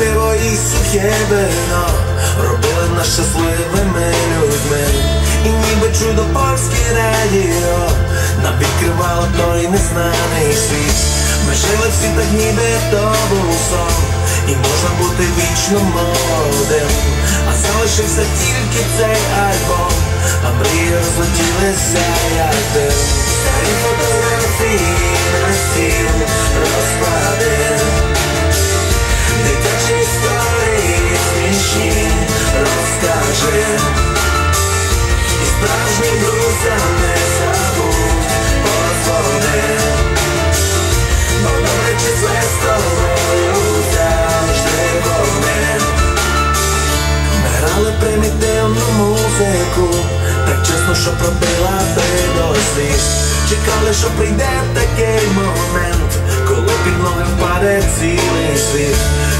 Пиво і сухе вино робили нас щасливими людьми. І ніби чудо польське радіо нам відкривало той незнаний світ. Ми жили всі так ніби то був сон, і можна бути вічно молодим. А залишився тільки цей альбом, а мрії розлетілися як дим. Старі фотографії музику, так чесно, що пробила ти до сліз. Чекали, що прийде такий момент, коли під ноги впаде цілий світ.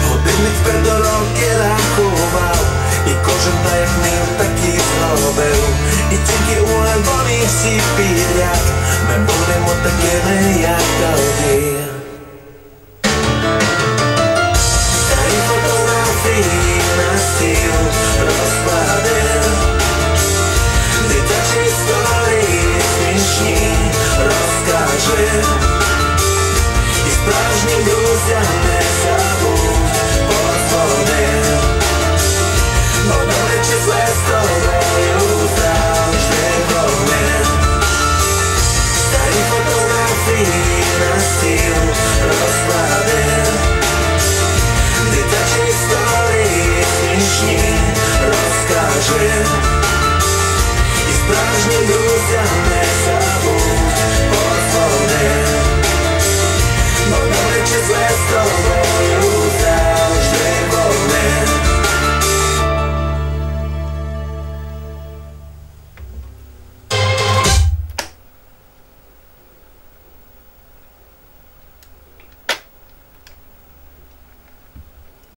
Годинник вперед роки рахував, і кожен та як міг, так і зробив. І тільки у альбомі всі підряд ми будемо такими, як тоді. машин і справжнім друзям не.